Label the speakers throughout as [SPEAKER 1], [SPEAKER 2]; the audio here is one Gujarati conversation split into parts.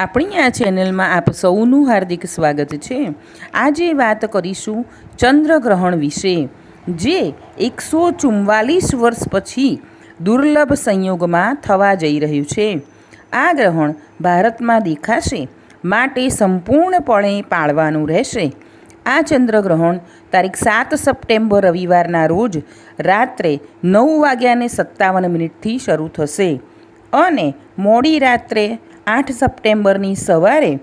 [SPEAKER 1] આપણી આ ચેનલમાં આપ સૌનું હાર્દિક સ્વાગત છે. આજે વાત કરીશું ચંદ્રગ્રહણ વિશે, જે એકસો ચુમ્વાલીસ વર્ષ પછી દુર્લભ સંયોગમાં થવા જઈ રહ્યું છે. આ ગ્રહણ ભારતમાં દેખાશે, માટે સંપૂર્ણપણે પાળવાનું રહેશે. આ ચંદ્રગ્રહણ તારીખ સાત સપ્ટેમ્બર રવિવારના રોજ રાત્રે નવ વાગ્યાને સત્તાવન મિનિટથી શરૂ થશે. અને મોડી રાત્રે આઠ સપ્ટેમ્બરની સવારે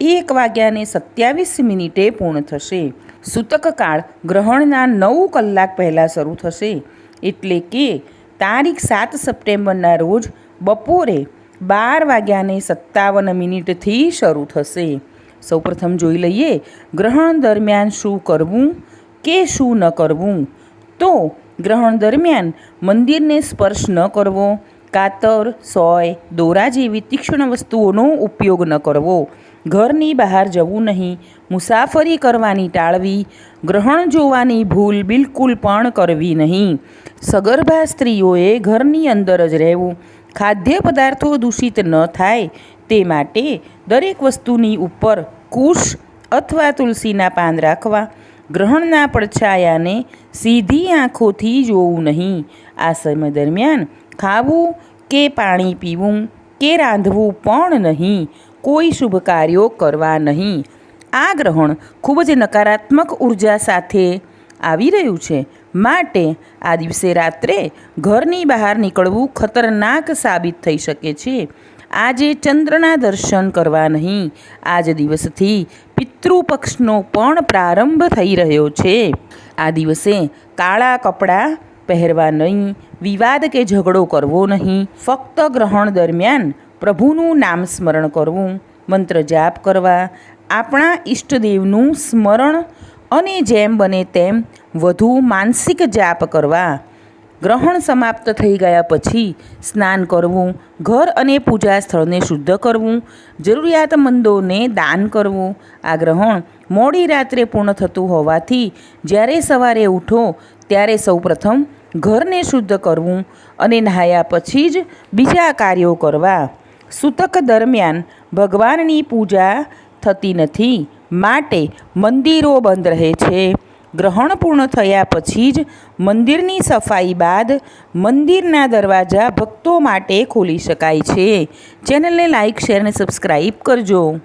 [SPEAKER 1] એક વાગ્યાને સત્યાવીસ મિનિટે પૂર્ણ થશે. સૂતકકાળ ગ્રહણના નવ કલાક પહેલાં શરૂ થશે. એટલે કે તારીખ સાત સપ્ટેમ્બરના રોજ બપોરે બાર વાગ્યાને સત્તાવન મિનિટથી શરૂ થશે. સૌપ્રથમ જોઈ લઈએ ગ્રહણ દરમિયાન શું કરવું કે શું ન કરવું. તો ગ્રહણ દરમિયાન મંદિરને સ્પર્શ ન કરવો કાતર, સોય, દોરા જેવી તીક્ષ્ણ વસ્તુઓનો ઉપયોગ ન કરવો. ઘરની બહાર જવું નહીં. મુસાફરી કરવાની ટાળવી. ગ્રહણ જોવાની ભૂલ બિલકુલ પણ કરવી નહીં. સગર્ભા સ્ત્રીઓએ ઘરની અંદર જ રહેવું. ખાદ્ય પદાર્થો દૂષિત ન થાય. તે માટે દરેક વસ્તુની ઉપર કુશ અથવા તુલસીના પાન રાખવા. ગ્રહણના પડછાયાને સીધી આંખોથી જોવું નહીં. આ સમય દરમિયાન ખાવું કે પાણી પીવું કે રાંધવું પણ નહીં. કોઈ શુભ કાર્યો કરવા નહીં. આ ગ્રહણ ખૂબ જ નકારાત્મક ઊર્જા સાથે આવી રહ્યું છે. માટે આ દિવસે રાત્રે ઘરની બહાર નીકળવું ખતરનાક સાબિત થઈ શકે છે. આજે ચંદ્રના દર્શન કરવા નહીં. આજ દિવસથી પિતૃપક્ષનો પણ પ્રારંભ થઈ રહ્યો છે. આ દિવસે કાળા કપડાં પહેરવા નહીં, વિવાદ કે ઝઘડો કરવો નહીં, ફક્ત ગ્રહણ દરમિયાન પ્રભુનું નામ સ્મરણ કરવું, મંત્ર જાપ કરવા, આપણા ઈષ્ટદેવનું સ્મરણ અને જેમ બને તેમ વધુ માનસિક જાપ કરવા ગ્રહણ સમાપ્ત થઈ ગયા પછી સ્નાન કરવું, ઘર અને પૂજા સ્થળને શુદ્ધ કરવું, જરૂરિયાતમંદોને દાન કરવું, આ ગ્રહણ મોડી રાત્રે પૂર્ણ થતું હોવાથી જ્યારે સવારે ઉઠો ત્યારે સૌપ્રથમ ઘરને શુદ્ધ કરવું અને નહાયા પછી જ બીજા કાર્યો કરવા. સૂતક દરમિયાન ભગવાનની પૂજા થતી નથી, માટે મંદિરો બંધ રહે છે. ગ્રહણ પૂર્ણ થયા પછી જ મંદિરની સફાઈ બાદ મંદિરના દરવાજા ભક્તો માટે ખોલી શકાય છે. ચેનલને લાઇક શેર અને સબસ્ક્રાઈબ કરજો.